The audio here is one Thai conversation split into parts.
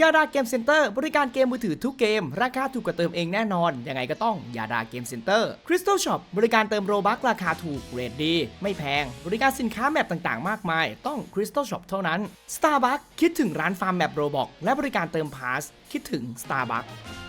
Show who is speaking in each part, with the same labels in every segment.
Speaker 1: ยาดาเกมเซ็นเตอร์บริการเกมมือถือทุกเกม ราคาถูกกว่าเติมเองแน่นอน ยังไงก็ต้องยาดาเกมเซ็นเตอร์คริสตัลช็อปบริการเติมโรบัคราคาถูกเรทดี ไม่แพง บริการสินค้าแมปต่างๆ มากมาย ต้องคริสตัลช็อปเท่านั้น Starbucks คิดถึงร้านฟาร์มแมปโรบอกและบริการเติมพาสคิดถึง Starbucks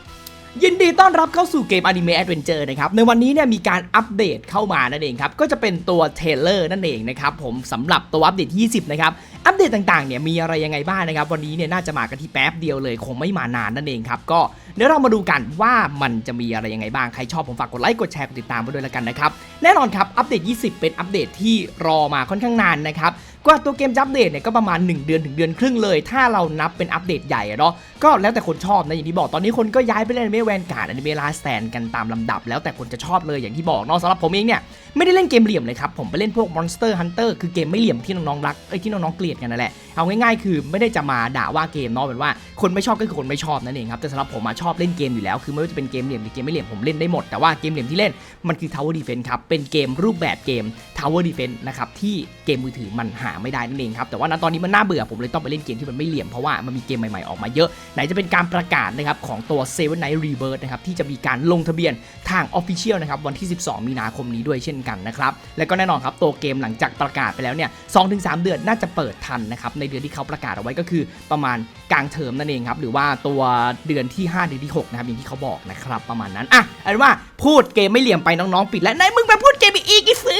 Speaker 1: ยินดีต้อนรับเข้าสู่เกม Anime Adventure นะครับ ในวันนี้เนี่ยมีการอัปเดตเข้ามานั่นเองครับ ก็จะเป็นตัวเทเลอร์นั่นเองนะครับ ผมสำหรับตัวอัปเดตที่20 นะครับ อัปเดตต่างๆเนี่ยมีอะไรยังไงบ้างนะครับ วันนี้เนี่ยน่าจะมากันที่แป๊บเดียวเลย คงไม่มานานนั่นเองครับ ก็เดี๋ยวเรามาดูกันว่ามันจะมีอะไรยังไงบ้าง ใครชอบผมฝากกดไลค์กดแชร์กดติดตามไปด้วยแล้วกันนะครับ แน่นอนครับอัปเดต 20 เป็นอัปเดตที่รอมาค่อนข้างนานนะครับ กว่าตัวเกมจะอัปเดตเนี่ยก็ประมาณ 1 เดือนถึงเดือนครึ่งเลย ถ้าเรานับเป็นอัปเดตใหญ่เนาะก็แล้วแต่คนชอบนะอย่างที่บอกตอนนี้คนก็ย้ายไปเล่นอนิเมะแวนการ์ดอนิเมะลาสแตนกันตามลำดับ แล้วแต่คนจะชอบเลยอย่างที่บอกเนาะสำหรับผมเองเนี่ย ไม่ได้เล่นเกมเหลี่ยมเลยครับ ผมไปเล่นพวก Monster Hunter คือเกมไม่เหลี่ยมที่น้องๆรักเอ้ที่น้องๆเกลียดกันนั่นแหละ เอาง่ายๆคือไม่ได้จะมาด่าว่าเกมเนาะเป็นว่าคนไม่ชอบก็คือคนไม่ชอบนั่นเองครับแต่สำหรับผมมาชอบเล่นเกมอยู่แล้วคือไม่ว่าจะเป็นเกมเหลี่ยมหรือเกมไม่เหลี่ยมผมเล่นได้หมดแต่ว่าเกมเหลี่ยมที่เล่นมันคือ Tower Defense ครับเป็นเกมรูปแบบเกม Tower Defense นะครับที่เกมมือถือมันหาไม่ได้นั่นเองครับแต่ว่าณตอนนี้มันน่าเบื่อผมเลยต้องไปเล่นเกมที่มันไม่เหลี่ยมเพราะว่ามันมีเกมใหม่ๆออกมาเยอะ ไหนจะเป็นการประกาศนะครับของตัว Seven Night Rebirth นะครับที่จะมีการลงทะเบียนทาง Official นะครับวันที่ 12 มีนาคมนี้ด้วยเช่นกันนะครับ และก็แน่นอนครับตัวเกมหลังจากประกาศไปแล้วเนี่ยสองถึงสเดือนน่าจะเปิดทันนะครับในเดือนที่เขาประกาศเอาไว้ก็คือประมาณกลางเทอมนั่นเองครับหรือว่าตัวเดือนที่ 5 เดือนที่6นะครับอย่างที่เขาบอกนะครับประมาณนั้นอะเอาเป็นว่าพูดเกมไม่เหลี่ยมไปน้องๆปิดแล้วไหนมึงมาพูดเกมอีกอีกสิ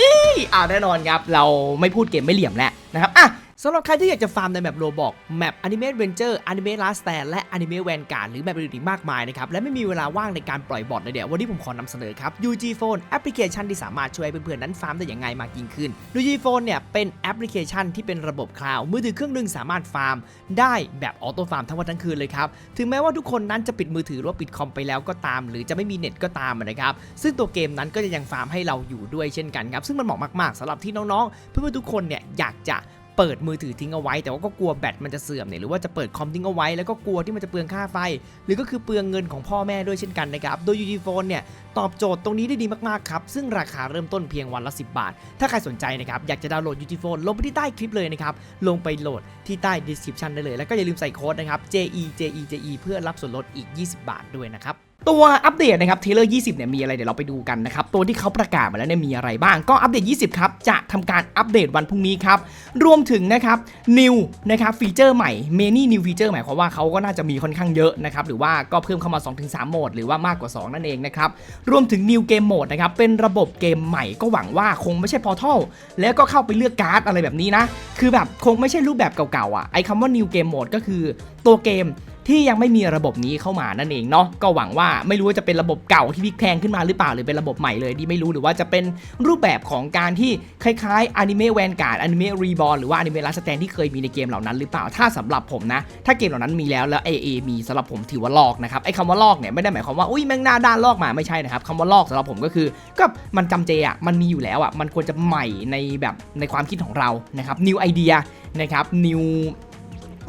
Speaker 1: อ่าแน่นอนครับเราไม่พูดเกมไม่เหลี่ยมแล้วนะครับอะ สำหรับใครที่อยากจะฟาร์มในแมปโรบอกแมปอนิเมะเวนเจอร์อนิเมะลาสแตนและอนิเมะแวนการ์ดหรือแมปอื่นอีกมากมายนะครับ และไม่มีเวลาว่างในการปล่อยบอทเลยเดี๋ยววันนี้ผมขอนำเสนอครับ UG Phone แอปพลิเคชันที่สามารถช่วยเพื่อนๆนั้นฟาร์มได้อย่างไงมากยิ่งขึ้น UG Phone เนี่ยเป็นแอปพลิเคชันที่เป็นระบบคลาวด์มือถือเครื่องหนึงสามารถฟาร์ม ได้แบบออโต้ฟาร์มทั้งวันทั้งคืนเลยครับถึงแม้ว่าทุกคนนั้นจะปิดมือถือหรือว่าปิดคอมไปแล้วก็ตาม หรือจะไม่มีเน็ตก็ตามนะครับซึ่งตัวเกมนั้นก็จะยังฟาร์มให้เราอยู่ด้วยเช่นกันครับซึ่งมันเหมาะมากๆสำหรับที่น้องๆ เพื่อนๆทุกคนเนี่ยอยากจะ เปิดมือถือทิ้งเอาไว้ แต่ว่าก็กลัวแบตมันจะเสื่อมเนี่ยหรือว่าจะเปิดคอมทิ้งเอาไว้แล้วก็กลัวที่มันจะเปลืองค่าไฟ หรือก็คือเปลืองเงินของพ่อแม่ด้วยเช่นกันนะครับโดย UG Phone เนี่ยตอบโจทย์ตรงนี้ได้ดีมากๆครับซึ่งราคาเริ่มต้นเพียงวันละ 10 บาท ถ้าใครสนใจนะครับอยากจะดาวน์โหลด UG Phone ลงไปที่ใต้คลิปเลยนะครับลงไปโหลดที่ใต้ description ได้เลย แล้วก็อย่าลืมใส่โค้ดนะครับ JE JE JE เพื่อรับส่วนลดอีก 20 บาทด้วยนะครับตัวอัปเดตนะครับเทเลอร์20เนี่ยมีอะไรเดี๋ยวเราไปดูกันนะครับตัวที่เขาประกาศมาแล้วเนี่ยมีอะไรบ้างก็อัปเดต 20 ครับ จะทำการอัปเดตวันพรุ่งนี้ครับ รวมถึงนะครับ new นะครับฟีเจอร์ใหม่ many new feature หมายความว่าเขาก็น่าจะมีค่อนข้างเยอะนะครับหรือว่าก็เพิ่มเข้ามา 2-3โหมดหรือว่ามากกว่า 2 นั่นเองนะครับรวมถึง new game mode นะครับเป็นระบบเกมใหม่ก็หวังว่าคงไม่ใช่ portal แล้วก็เข้าไปเลือกการ์ดอะไรแบบนี้นะคือแบบคงไม่ใช่รูปแบบเก่าๆอะไอ้คำว่า new game mode ก็คือตัวเกม ที่ยังไม่มีระบบนี้เข้ามานั่นเองเนาะก็หวังว่าไม่รู้ว่าจะเป็นระบบเก่าที่พลิกแพลงขึ้นมาหรือเปล่าหรือเป็นระบบใหม่เลยที่ไม่รู้หรือว่าจะเป็นรูปแบบของการที่คล้ายๆอนิเมะแวนการ์ดอนิเมะรีบอลหรือว่าอนิเมะลัสแตนที่เคยมีในเกมเหล่านั้นหรือเปล่าถ้าสำหรับผมนะ ถ้าเกมเหล่านั้นมีแล้วแล้ว AA มีสำหรับผมถือว่าลอกนะครับไอ้คำว่าลอกเนี่ยไม่ได้หมายความว่าอุ้ยแม่งหน้าด้านลอกมาไม่ใช่นะครับคำว่าลอกสำหรับผมก็คือก็มันจำเจอะมันมีอยู่แล้วอะมันควรจะใหม่ในแบบในความคิดของเรานะครับ new idea นะครับ new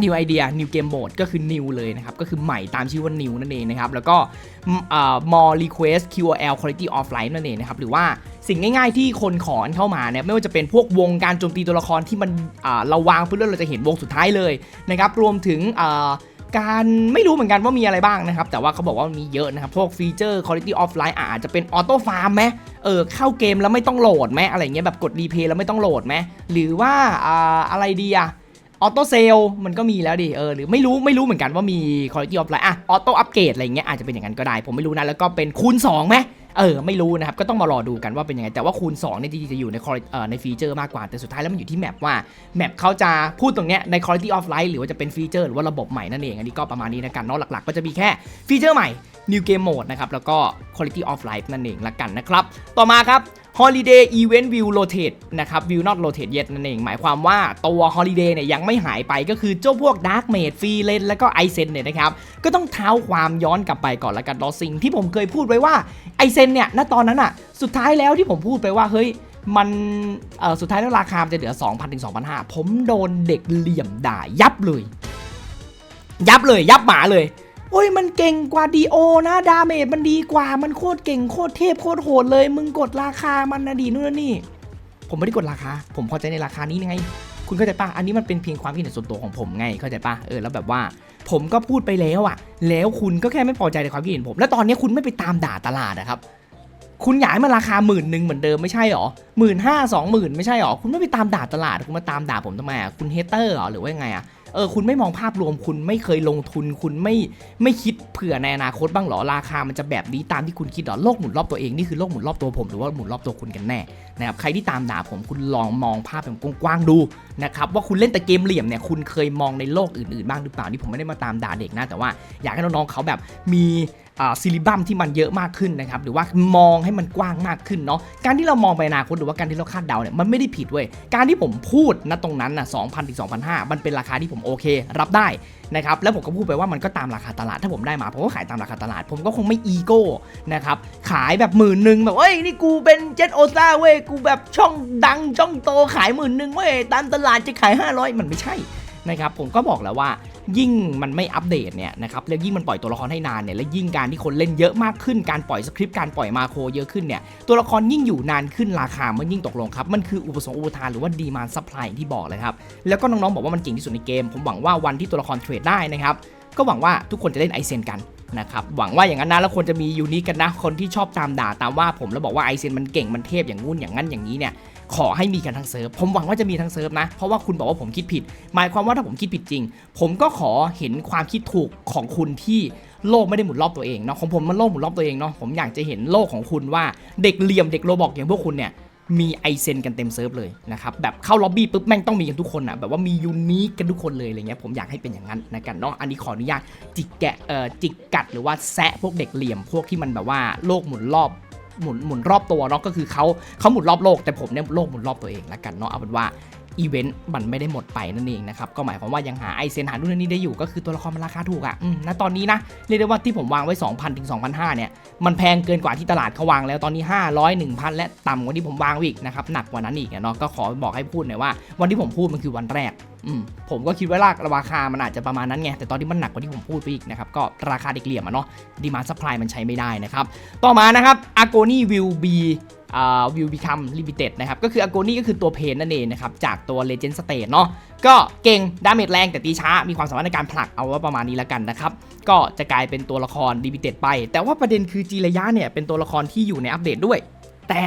Speaker 1: new idea new game mode ก็คือ new เลยนะครับ ก็คือใหม่ตามชื่อว่า new นั่นเองนะครับ แล้วก็อ่า more request QOL quality of life นั่นเองนะครับ หรือว่าสิ่งง่ายๆที่คนขอเข้ามาเนี่ยไม่ว่าจะเป็นพวกวงการโจมตีตัวละครที่มันเราวางเพื่อเราจะเห็นวงสุดท้ายเลยนะครับ รวมถึงการไม่รู้เหมือนกันว่ามีอะไรบ้างนะครับ แต่ว่าเขาบอกว่ามีเยอะนะครับ พวกฟีเจอร์ quality of life อาจจะเป็นออโต้ฟาร์มไหมเออเข้าเกมแล้วไม่ต้องโหลดไหมอะไรเงี้ยแบบกดรีเพย์แล้วไม่ต้องโหลดไหมหรือว่าอ่าอะไรดีอะ ออโต้เซลมันก็มีแล้วดิเออหรือไม่รู้ไม่รู้เหมือนกันว่ามี quality of life อะออโต้อัปเกรดอะไรเงี้ยอาจจะเป็นอย่างนั้นก็ได้ ผมไม่รู้นะแล้วก็เป็นคูณ2ไหมเออไม่รู้นะครับก็ต้องมารอดูกันว่าเป็นยังไงแต่ว่าคูณ2เนี่ยจริงๆจะอยู่ใน quality- เอ่อในฟีเจอร์มากกว่าแต่สุดท้ายแล้วมันอยู่ที่แมปว่าแมปเขาจะพูดตรงเนี้ยใน quality of life หรือว่าจะเป็นฟีเจอร์หรือว่าระบบใหม่นั่นเองอันนี้ก็ประมาณนี้นะกันเนาะหลักๆ ก็จะมีแค่ฟีเจอร์ใหม่ new game mode นะครับแล้วก็ quality of life นั่นเองละกันนะครับต่อมาครับ Holiday Event View Rotate นะครับ View not rotate yet นั่นเอง หมายความว่าตัว Holiday เนี่ยยังไม่หายไปก็คือเจ้าพวก Dark Mage f r e e l a n แล้วก็ i s e n เนี่ยนะครับ ก็ต้องเท้าความย้อนกลับไปก่อนละกันเนาะสิ่งที่ผมเคยพูดไว้ว่า i s e n เนี่ยณตอนนั้นอะสุดท้ายแล้วที่ผมพูดไปว่าเฮ้ยมันเออสุดท้ายแล้วราคาจะเหลือ 2,000ถึง2,500ผมโดนเด็กเหลี่ยมด่ายับเลย ยับเลยยับหมาเลย โอ้ยมันเก่งกว่าดีโอนะดาเมจมันดีกว่ามันโคตรเก่งโคตรเทพโคตรโหดเลย มึงกดราคามันนะดีนู่นนี่ ผมไม่ได้กดราคา ผมพอใจในราคานี้ไง คุณเข้าใจปะอันนี้มันเป็นเพียงความคิดเห็นส่วนตัวของผมไงเข้าใจปะเออแล้วแบบว่า ผมก็พูดไปแล้วอะแล้วคุณก็แค่ไม่พอใจในความคิดเห็นผม แล้วตอนนี้คุณไม่ไปตามด่าตลาดอะครับคุณอยากให้มันราคาหมื่นหนึ่งเหมือนเดิมไม่ใช่หรอหมื่นห้าสองหมื่นไม่ใช่หรอ คุณไม่ไปตามด่าตลาด คุณมาตามด่าผมทำไมอะคุณเฮเตอร์หรอ หรือว่ายังไงอะ เออคุณไม่มองภาพรวมคุณไม่เคยลงทุนคุณไม่ไม่คิดเผื่อในอนาคตบ้างหรอราคามันจะแบบนี้ตามที่คุณคิดหรอโลกหมุนรอบตัวเองนี่คือโลกหมุนรอบตัวผมหรือว่าหมุนรอบตัวคุณกันแน่ นะครับใครที่ตามด่าผมคุณลองมองภาพแบบกว้างๆดูนะครับว่าคุณเล่นแต่เกมเหลี่ยมเนี่ยคุณเคยมองในโลกอื่นๆบ้างหรือเปล่านี่ผมไม่ได้มาตามด่าเด็กนะแต่ว่าอยากให้น้องๆเขาแบบมีซิลิบัมที่มันเยอะมากขึ้นนะครับหรือว่ามองให้มันกว้างมากขึ้นเนาะการที่เรามองไปอนาคตหรือว่าการที่เราคาดเดาเนี่ยมันไม่ได้ผิดเว้ยการที่ผมพูดณตรงนั้นนะ2,000ถึง2,500มันเป็นราคาที่ผมโอเค รับได้นะครับแล้วผมก็พูดไปว่ามันก็ตามราคาตลาดถ้าผมได้มาผมก็ขายตามราคาตลาด ผมก็คงไม่อีโก้นะครับขายแบบหมื่นหนึ่งแบบเอ้ยนี่กูเป็นเจ็ตโอซ่าเว้ยกูแบบช่องดังช่องโตขายหมื่นหนึ่งเว้ยตามตลาดจะขาย 500 มันไม่ใช่นะครับผมก็บอกแล้วว่ายิ่งมันไม่อัปเดตเนี่ยนะครับแล้วยิ่งมันปล่อยตัวละครให้นานเนี่ยและยิ่งการที่คนเล่นเยอะมากขึ้นการปล่อยสคริปต์การปล่อยมาโครเยอะขึ้นเนี่ยตัวละครยิ่งอยู่นานขึ้นราคามันยิ่งตกลงครับมันคืออุปสงค์อุปทานหรือว่าดีมานซัพพลายที่บอกเลยครับแล้วก็น้องๆบอกว่ามันเก่งที่สุดในเกม ผมหวังว่าวันที่ตัวละครเทรดได้นะครับก็หวังว่าทุกคนจะเล่นไอเซนกัน นะครับหวังว่าอย่างนั้นนะแล้วควรจะมียูนิคกันนะคนที่ชอบตามด่าตามว่าผมแล้วบอกว่าไอเซนมันเก่งมันเทพอย่างงู้นอย่างนั้นอย่างนี้เนี่ยขอให้มีกันทั้งเซิร์ฟ ผมหวังว่าจะมีทั้งเซิร์ฟนะ เพราะว่าคุณบอกว่าผมคิดผิด หมายความว่าถ้าผมคิดผิดจริง ผมก็ขอเห็นความคิดถูกของคุณที่โลกไม่ได้หมุนรอบตัวเองเนาะ ของผมมันโลกหมุนรอบตัวเองเนาะ ผมอยากจะเห็นโลกของคุณว่าเด็กเหลี่ยมเด็กโรบอกอย่างพวกคุณเนี่ย มีไอเซนกันเต็มเซิร์ฟเลยนะครับแบบเข้าล็อบบี้ปุ๊บแม่งต้องมีกันทุกคนอะแบบว่ามียูนิคกันทุกคนเลยอะไรเงี้ยผมอยากให้เป็นอย่างนั้นนะกันเนาะอันนี้ขออนุญาตจิกแกะเอ่อจิกกัดหรือว่าแซะพวกเด็กเหลี่ยมพวกที่มันแบบว่าโลกหมุนรอบหมุนหมุนรอบตัวเนาะก็คือเขาเขาหมุนรอบโลกแต่ผมเนี่ยโลกหมุนรอบตัวเองละกันเนาะเอาเป็นว่า อีเวนต์มันไม่ได้หมดไปนั่นเองนะครับ ก็หมายความว่ายังหาไอเซนหาดูนนี่ได้อยู่ก็คือตัวละครมันราคาถูกอะ่ะอืมณตอนนี้นะเรียกได้ว่าที่ผมวางไว้ 2,000ถึง2,500เนี่ยมันแพงเกินกว่าที่ตลาดเขาวางแล้วตอนนี้ 500 1,000 และต่ำกว่าที่ผมวางไว้อีกนะครับหนักกว่านั้นอีกเนาะก็ขอบอกให้พูดหน่อยว่า วันที่ผมพูดมันคือวันแรกมผมก็คิดว่าราคามันอาจจะประมาณนั้นไง แต่ตอนนี้มันหนักกว่าที่ผมพูดไปอีกนะครับ ก็ราคาเด็กเหลี่ยมอะเนาะดีมาซัพพลายมันใช้ไม่ได้นะครับ ต่อมานะครับ วิวบิคัมลิมิเต็ดนะครับก็คืออโกนี่ก็คือตัวเพนนั่นเองนะครับจากตัวเลเจนด์สเตทเนาะก็เก่งดาเมจแรงแต่ตีช้ามีความสามารถในการผลักเอาว่าประมาณนี้แล้วกันนะครับก็จะกลายเป็นตัวละครลิมิเต็ดไป แต่ว่าประเด็นคือจีระยะเนี่ยเป็นตัวละครที่อยู่ในอัปเดตด้วย แต่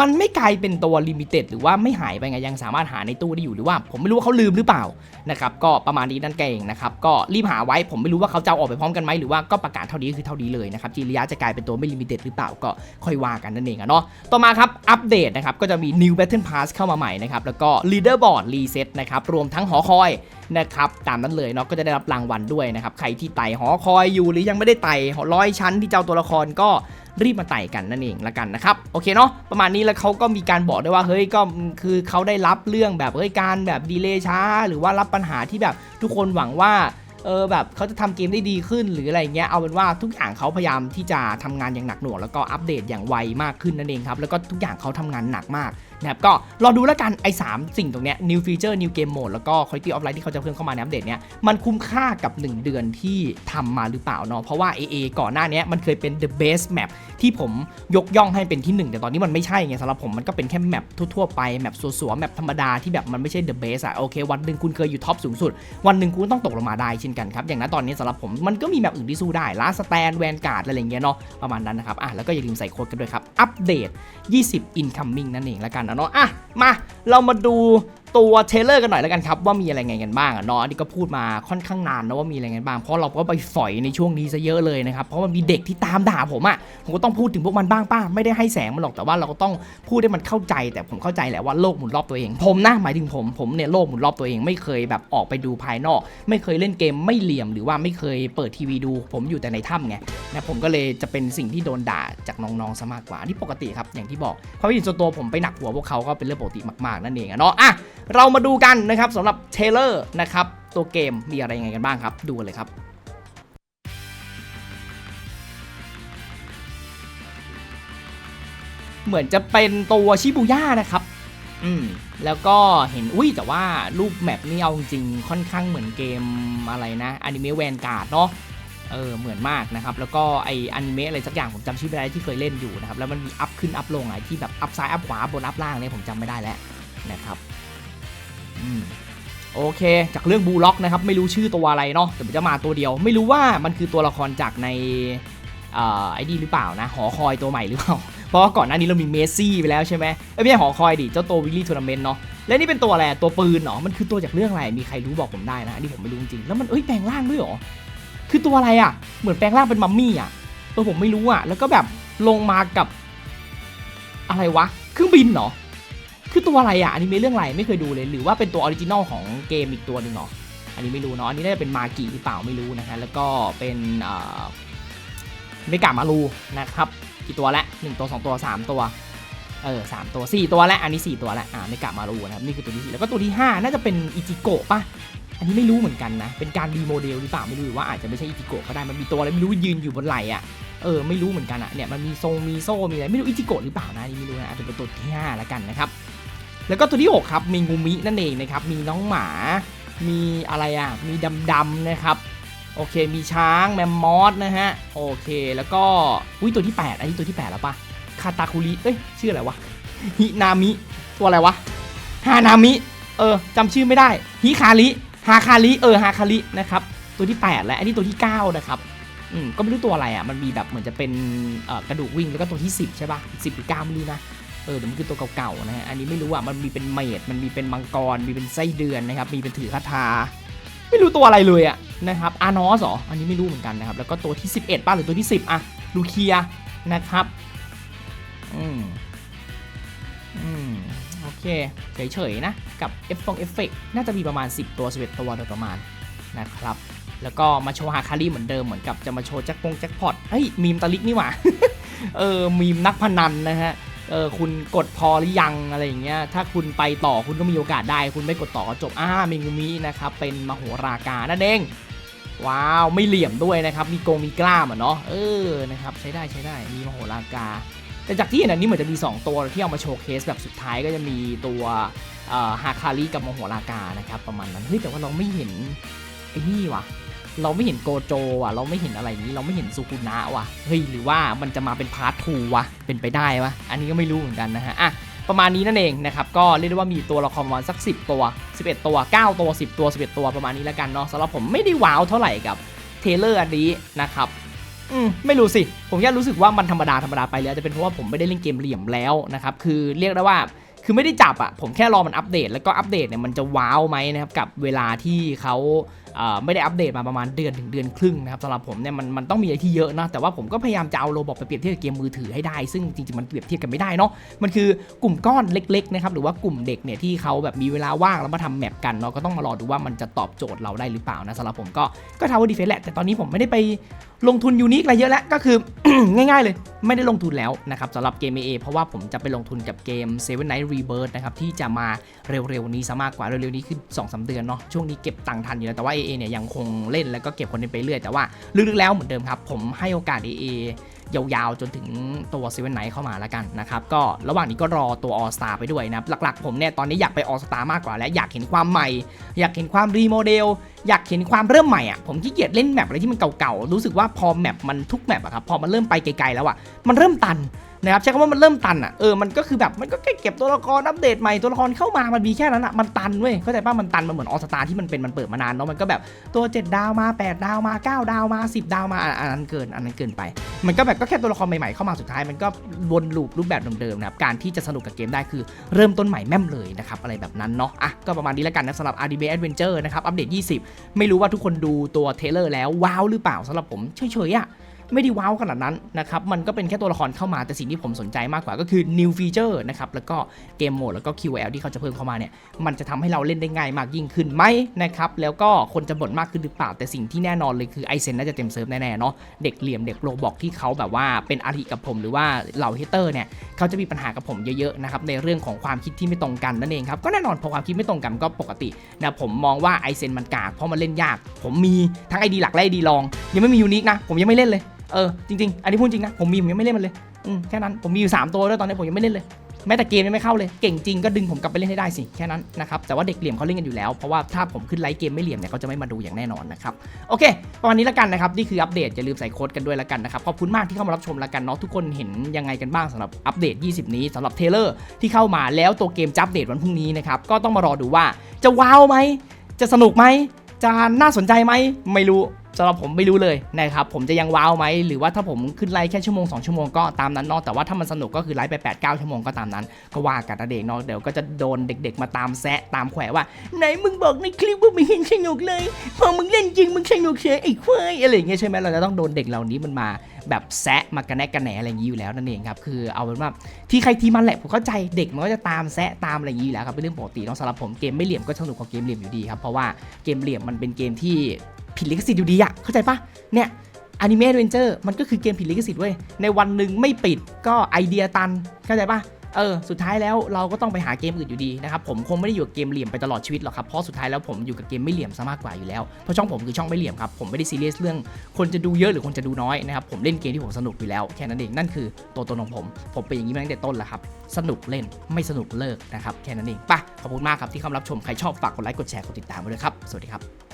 Speaker 1: มันไม่กลายเป็นตัวลิมิเต็ดหรือว่าไม่หายไปไงยังสามารถหาในตู้ได้อยู่หรือว่า ผมไม่รู้ว่าเขาลืมหรือเปล่านะครับก็ประมาณนี้นั่นเองนะครับก็รีบหาไว้ผมไม่รู้ว่าเขาจะเอาออกไปพร้อมกันไหมหรือว่าก็ประกาศเท่านี้คือเท่านี้เลยนะครับจีริยะจะกลายเป็นตัวไม่ลิมิเต็ดหรือเปล่าก็ค่อยว่ากันนั่นเองอะเนาะต่อมาครับอัปเดตนะครับก็จะมี New Battle Pass เข้ามาใหม่นะครับแล้วก็ Leaderboard Reset นะครับรวมทั้งหอคอยนะครับตามนั้นเลยเนาะก็จะได้รับรางวัลด้วยนะครับใครที่ไต่หอคอยอยู่หรือยังไม่ได้ไต่ร้อยชั้นที่เจ้าตัวละครก็ รีบมาไต่กันนั่นเองละกันนะครับโอเคเนาะประมาณนี้แล้วเขาก็มีการบอกได้ว่าเฮ้ยก็คือเขาได้รับเรื่องแบบเฮ้ยการแบบดีเลย์ช้า หรือว่ารับปัญหาที่แบบทุกคนหวังว่าเออแบบเขาจะทำเกมได้ดีขึ้นหรืออะไรเงี้ยเอาเป็นว่าทุกอย่างเขาพยายามที่จะทำงานอย่างหนักหน่วงแล้วก็อัปเดตอย่างไวมากขึ้นนั่นเองครับแล้วก็ทุกอย่างเขาทำงานหนักมาก นะครับก็รอดูแล้วกันไอ้สามสิ่งตรงเนี้ย new feature new game mode แล้วก็ quality of life ที่เขาจะเพิ่มเข้ามาในอัปเดตเนี้ยมันคุ้มค่ากับ 1 เดือนที่ทำมาหรือเปล่าเนาะเพราะว่า AA ก่อนหน้านี้มันเคยเป็น the best map ที่ผมยกย่องให้เป็นที่หนึ่งแต่ตอนนี้มันไม่ใช่ไงสำหรับผมมันก็เป็นแค่แมปทั่วๆไปแมปสัวๆแมปธรรมดาที่แบบมันไม่ใช่ the best อะโอเค วันหนึ่งคุณเคยอยู่ท็อปสูงสุด วันหนึ่งคุณต้องตกลงมาได้เช่นกันครับอย่างนั้นตอนนี้สำหรับผมมันก็มีแมปอื่นที่สู้ได้ลาสแตนแวนการ์ดอะไรอย่างเงี้ยเนาะประมาณนั้นนะครับอะแล้วก็อย่าลืมใส่โค้ดกันด้วยครับอัปเดต 20 incoming นั่นเองแล้วกันนะเนาะอะมาเรามาดูตัวเทเลอร์กันหน่อยแล้วกันครับว่ามีอะไรไงกันบ้างเนาะอันนี้ก็พูดมาค่อนข้างนานนะว่ามีอะไรกันบ้างเพราะเราก็ไปฝอยในช่วงนี้ซะเยอะเลยนะครับเพราะมันมีเด็กที่ตามด่าผมอะผมก็ต้องพูดถึงพวกมันบ้างป้าไม่ได้ให้แสงมันหรอกแต่ว่าเราก็ต้องพูดให้มันเข้าใจ แต่ผมเข้าใจแหละว่าโลกหมุนรอบตัวเอง ผมนะหมายถึงผมผมเนี่ยโลกหมุนรอบตัวเองไม่เคยแบบออกไปดูภายนอก ไม่เคยเล่นเกมไม่เหลี่ยมหรือว่าไม่เคยเปิดทีวีดู ผมอยู่แต่ในถ้ำไงนะผมก็เลยจะเป็นสิ่งที่โดนด่าจากน้องๆซะมากกว่านี่ปกติครับอย่างที่บอกความคิดส่วนตัวผมไปหนักหัวพวกเขาก็เป็นเรื่องปกติมากๆนั่นเองอะเนาะอะ เรามาดูกันนะครับสำหรับเทเลอร์นะครับตัวเกมมีอะไรยังไงกันบ้างครับ ดูเลยครับเหมือนจะเป็นตัวชิบูย่านะครับ อืม แล้วก็เห็น อุ้ย แต่ว่ารูปแมปนี่เอาจริงค่อนข้างเหมือนเกมอะไรนะอนิเมะแวนการ์ดเนาะ เออ เหมือนมากนะครับ แล้วก็ไออนิเมะอะไรสักอย่างผมจำชื่อไม่ได้ที่เคยเล่นอยู่นะครับ แล้วมันมีอัพขึ้นอัพลงอะไอที่แบบอัพซ้ายอัพขวาบนอัพล่างเนี่ยผมจำไม่ได้แล้วนะครับ โอเค จากเรื่องบูล็อกนะครับ ไม่รู้ชื่อตัวอะไรเนาะแต่มันจะมาตัวเดียว ไม่รู้ว่ามันคือตัวละครจากในไอ้ดีหรือเปล่านะ หอคอยตัวใหม่หรือเปล่า เพราะว่าก่อนหน้านี้เรามีเมสซี่ไปแล้วใช่ไหมเอ้ยไม่ใช่หอคอยดิ เจ้าตัววิลลี่ทัวร์นาเมนต์เนาะ และนี่เป็นตัวอะไร ตัวปืนเหรอมันคือตัวจากเรื่องอะไร มีใครรู้บอกผมได้นะ อันนี้ผมไม่รู้จริง แล้วมันเอ้ยแปลงร่างด้วยหรอ คือตัวอะไรอะ เหมือนแปลงร่างเป็นมัมมี่อะเออผมไม่รู้อะ แล้วก็แบบลงมากับ อะไรวะ เครื่องบินเหรอ คือตัวอะไรอะอันนี้ไม่เรื่องอะไรไม่เคยดูเลย หรือว่าเป็นตัวออริจินอลของเกมอีกตัวหนึ่งเหรออันนี้ไม่รู้เนาะอันนี้น่าจะเป็นมากิหรือเปล่าไม่รู้นะฮะแล้วก็เป็นเอ่อเมกามารูนะครับกี่ตัวละหนึ่งตัวสองตัวสามตัวเออสามตัวสี่ตัวล้วอันนี้สี่ตัวล้วอ่าเมกามารูนะครับนี่คือตัวที่สี่แล้วก็ตัวที่ห้าน่าจะเป็นอิจิโกะปะอันนี้ไม่รู้เหมือนกันนะ เป็นการรีโมเดลหรือเปล่าไม่รู้ว่าอาจจะไม่ใช่อิจิโกะก็ได้ มันมีตัวอะไรไม่รู้ยืนอยู่บนไหล่อะ เออไม่รู้เหมือนกันอะเนี่ยมันมีทรงมีโซ่มีอะไรไม่รู้อิจิโกะหรือเปล่านะนี่ไม่รู้นะอาจจะเป็นตัวที่ห้าแล้วกันนะครับ แล้วก็ตัวที่หกครับมีงูมินั่นเองนะครับมีน้องหมา มีอะไรอะมีดำๆนะครับโอเค มีช้างแมมมอสนะฮะ โอเค แล้วก็ อุ้ยตัวที่ 8 อันนี้ตัวที่ 8 แล้วปะคาตาคุริเอ้ย ชื่ออะไรวะ ฮินามิ ตัวอะไรวะ ฮานามิ เออจำชื่อไม่ได้ ฮิคาริ ฮาคาริ เออ ฮาคาริ นะครับ ตัวที่ 8 และอันนี้ตัวที่ 9 นะครับ อืม ก็ไม่รู้ตัวอะไรอะ มันมีแบบเหมือนจะเป็นกระดูกวิ่ง แล้วก็ตัวที่ 10 ใช่ปะ10หรือ9ไม่รู้นะ เออเดี๋ยวมันคือตัวเก่าๆนะฮะอันนี้ไม่รู้อะมันมีเป็นเมดมันมีเป็นมังกรมีเป็นไส้เดือนนะครับมีเป็นถือคาถาไม่รู้ตัวอะไรเลยอะนะครับอานอสหรออันนี้ไม่รู้เหมือนกันนะครับแล้วก็ตัวที่ 11ป้าหรือตัวที่ 10อะลูเคียนะครับอืมอืมโอเคเฉยๆนะกับเอฟฟองเอฟเฟกน่าจะมีประมาณ 10 ตัว11ตัวโดยประมาณนะครับแล้วก็มาโชว์ฮาคารีเหมือนเดิมเหมือนกับจะมาโชว์แจ็คปงแจ็คพอตเฮ้ยมีมตาลิกนี่หว่าเออมีมนักพนันนะฮะ เออคุณกดพอหรือยังอะไรอย่างเงี้ยถ้าคุณไปต่อคุณก็มีโอกาสได้ คุณไม่กดต่อก็จบอ่าเมงุมินะครับเป็นมโหรากานั่นเองว้าวไม่เหลี่ยมด้วยนะครับมีโกงมีกล้ามอะเนาะเออนะครับใช้ได้ใช้ได้มีมโหรากาแต่จากที่เห็นอันนี้เหมือนจะมี 2 ตัวที่เอามาโชว์เคสแบบสุดท้ายก็จะมีตัวฮาคาริกับมโหรากานะครับประมาณนั้นเฮ้ยแต่ว่าเราไม่เห็นไอ้นี่ว่ะ เราไม่เห็นโกโจอะ เราไม่เห็นอะไรนี้ เราไม่เห็นซูกุนะว่ะ เฮ้ย หรือว่ามันจะมาเป็นพาร์ททูวะ เป็นไปได้วะ อันนี้ก็ไม่รู้เหมือนกันนะฮะ อะ ประมาณนี้นั่นเองนะครับ ก็เรียกได้ว่ามีตัวละครประมาณสัก 10 ตัว 11 ตัว 9 ตัว 10 ตัว 11 ตัวประมาณนี้แล้วกันเนาะสำหรับผมไม่ได้ว้าวเท่าไหร่กับเทเลอร์อันนี้นะครับอืมไม่รู้สิ ผมแค่รู้สึกว่ามันธรรมดาธรรมดาไปแล้วจะเป็นเพราะว่าผมไม่ได้เล่นเกมเหลี่ยมแล้วนะครับ คือเรียกได้ว่าคือไม่ได้จับอะผมแค่รอมันอัปเดต แล้วก็อัปเดตเนี่ยมันจะว้าวไหมนะครับกับเวลาที่เขา ไม่ได้อัปเดตมาประมาณเดือนถึงเดือนครึ่งนะครับสำหรับผมเนี่ยมันมันต้องมีอะไรที่เยอะนะแต่ว่าผมก็พยายามจะเอาโรบอกไปเปรียบเทียบกับเกมมือถือให้ได้ ซึ่งจริงๆมันเปรียบเทียบกันไม่ได้เนาะมันคือกลุ่มก้อนเล็กๆนะครับหรือว่ากลุ่มเด็กเนี่ยที่เขาแบบมีเวลาว่างแล้วมาทำแมปกันเนาะก็ต้องมารอดูว่ามันจะตอบโจทย์เราได้หรือเปล่านะสำหรับผมก็ก็ทาวเวอร์ดีเฟนแหละแต่ตอนนี้ผมไม่ได้ไปลงทุนยูนิคอะไรเยอะแล้วก็คือ ง่ายๆเลยไม่ได้ลงทุนแล้วนะครับสำหรับเกม AA เพราะว่าผมจะไปลงทุนกับเกม Seven Night Rebirth นะครับที่จะมาเร็วๆนี้ซะมากกว่าเร็วๆนี้คือ2-3สเดือนเนาะช่วงนี้เก็บตังค์ทันอยู่แล้วแต่ว่า AA เนี่ยยังคงเล่นแล้วก็เก็บคนไปเรื่อยแต่ว่าลึกๆแล้วเหมือนเดิมครับผมให้โอกาส AA ยาวๆ จนถึงตัว Seven Night เข้ามาแล้วกันนะครับ ก็ระหว่างนี้ก็รอตัว All Star ไปด้วยนะหลักๆ ผมเนี่ย ตอนนี้อยากไป All Star มากกว่าและอยากเห็นความใหม่ อยากเห็นความรีโมเดล อยากเห็นความเริ่มใหม่อะผมขี้เกียจเล่นแมปอะไรที่มันเก่าๆ รู้สึกว่าพอแมปมันทุกแมปอะครับ พอมันเริ่มไปไกลๆแล้วอะมันเริ่มตัน นะครับใช้คำว่ามันเริ่มตันอะเออมันก็คือแบบมันก็แค่เก็บตัวละครอัปเดตใหม่ตัวละครเข้ามามันมีแค่นั้นอะมันตันเว้ยเข้าใจป่ะมันตันมันเหมือนออสตาที่มันเป็นมันเปิดมานานเนาะมันก็แบบตัว 7 ดาวมา 8 ดาวมา 9 ดาวมา 10 ดาวมาอันนั้นเกินอันนั้นเกินไป มันก็แบบก็แค่ตัวละครใหม่ๆเข้ามาสุดท้าย มันก็วนลูปรูปแบบเดิมๆนะครับการที่จะสนุกกับเกมได้คือเริ่มต้นใหม่แม่มเลยนะครับอะไรแบบนั้นเนาะอะก็ประมาณนี้แล้วกันนะสำหรับ RDB Adventure นะครับอัปเดต 20 ไม่รู้ว่าทุกคนดูตัวเทเลอร์แล้วว้าวหรือเปล่าสำหรับผมเฉยๆอะ ไม่ได้ว้าวขนาดนั้นนะครับ มันก็เป็นแค่ตัวละครเข้ามาแต่สิ่งที่ผมสนใจมากกว่าก็คือ new feature นะครับ แล้วก็เกมโหมดแล้วก็ QL ที่เขาจะเพิ่มเข้ามาเนี่ย มันจะทำให้เราเล่นได้ง่ายมากยิ่งขึ้นไหมนะครับ แล้วก็คนจะบ่นมากขึ้นหรือเปล่า แต่สิ่งที่แน่นอนเลยคือไอเซนน่าจะเต็มเซิร์ฟแน่ๆเนาะ เด็กเหลี่ยมเด็กโรบอกที่เขาแบบว่าเป็นอาริกับผมหรือว่าเหล่าเฮเตอร์เนี่ย เขาจะมีปัญหากับผมเยอะๆนะครับในเรื่องของความคิดที่ไม่ตรงกันนั่นเองครับ ก็แน่นอนพอความคิดไม่ตรงกันก็ปกตินะผมมองว่าไอเซนมันกากเพราะมันเล่นยาก ผมมีทั้งไอดีหลักและไอดีรอง ยังไม่มียูนิคนะ ผมยังไม่เล่นเลย เออจริงๆอันนี้พูดจริงนะผมมีผมยังไม่เล่นมันเลยอืมแค่นั้นผมมีอยู่ 3 ตัวด้วยตอนนี้ผมยังไม่เล่นเลยแม้แต่เกมยังไม่เข้าเลย เก่งจริงก็ดึงผมกลับไปเล่นให้ได้สิแค่นั้นนะครับแต่ว่าเด็กเหลี่ยมเขาเล่นกันอยู่แล้วเพราะว่าถ้าผมขึ้นไลฟ์เกมไม่เหลี่ยมเนี่ยเขาจะไม่มาดูอย่างแน่นอนนะครับโอเคประมาณนี้ละกันนะครับนี่คืออัปเดตอย่าลืมใส่โค้ดกันด้วยละกันนะครับขอบคุณมากที่เข้ามารับชมละกันเนาะทุกคนเห็นยังไงกันบ้างสำหรับอัปเดต 20 นี้สำหรับเทเลอร์ที่เข้ามาแล้วตัวเกมจะอัปเดตวันพรุ่งนี้นะครับก็ต้องมารอดูว่าจะว้าวไหมจะสนุกไหมจะน่าสนใจไหมไม่รู้ สำหรับผมไม่รู้เลยนะครับผมจะยังว้าวไหมหรือว่าถ้าผมขึ้นไลฟ์แค่ชั่วโมง2ชั่วโมงก็ตามนั้นเนาะแต่ว่าถ้ามันสนุกก็คือไลฟ์ไป8 9ชั่วโมงก็ตามนั้น ก็ว่ากันนะเด็กเนาะเดี๋ยวก็จะโดนเด็ก ๆ มาตามแซะตามแขวว่าไหนมึงบอกในคลิปว่าไม่เห็นสนุกเลย พอมึงเล่นจริงมึงสนุกเฉยไอ้ควายอะไรอย่างเงี้ยใช่ไหมเราจะต้องโดนเด็กเหล่านี้มันมาแบบแซะมากระแนกกระแหนอะไรอย่างนี้อยู่แล้วนั่นเองครับคือเอาเป็นว่าที่ใครที่มันแหละผมเข้าใจเด็กมันก็จะตามแซะตามอะไรอย่างนี้อยู่แล้วครับเป็นเรื่องปกติเนาะสำหรับผมเกมไม่เหลี่ยมก็สนุกกว่าเกมเหลี่ยมอยู่ดีครับเพราะว่าเกมเหลี่ยมมันเป็นเกมที่ ผิดลิขสิทธิ์อยู่ดีอะเข้าใจปะเนี่ยอนิเมะเวนเจอร์มันก็คือเกมผิดลิขสิทธิ์เว้ย ในวันหนึ่งไม่ปิดก็ไอเดียตัน เข้าใจปะเออ สุดท้ายแล้วเราก็ต้องไปหาเกมอื่นอยู่ดีนะครับ ผมคงไม่ได้อยู่กับเกมเหลี่ยมไปตลอดชีวิตหรอกครับ เพราะสุดท้ายแล้วผมอยู่กับเกมไม่เหลี่ยมซะมากกว่าอยู่แล้ว เพราะช่องผมคือช่องไม่เหลี่ยมครับ ผมไม่ได้ซีเรียสเรื่องคนจะดูเยอะหรือคนจะดูน้อยนะครับ ผมเล่นเกมที่ผมสนุกอยู่แล้วแค่นั้นเอง นั่นคือตัวตนของผม ผมเป็นอย่างนี้มาตั้งแต่ต้นแล้วครับ สนุกเล่นไม่สนุกเลิกนะครับแค่นั้นเองไปขอบคุณมากครับที่เข้ามารับชม ใครชอบฝากกดไลค์กดแชร์กดติดตามไว้เลยครับ สวัสดีครับ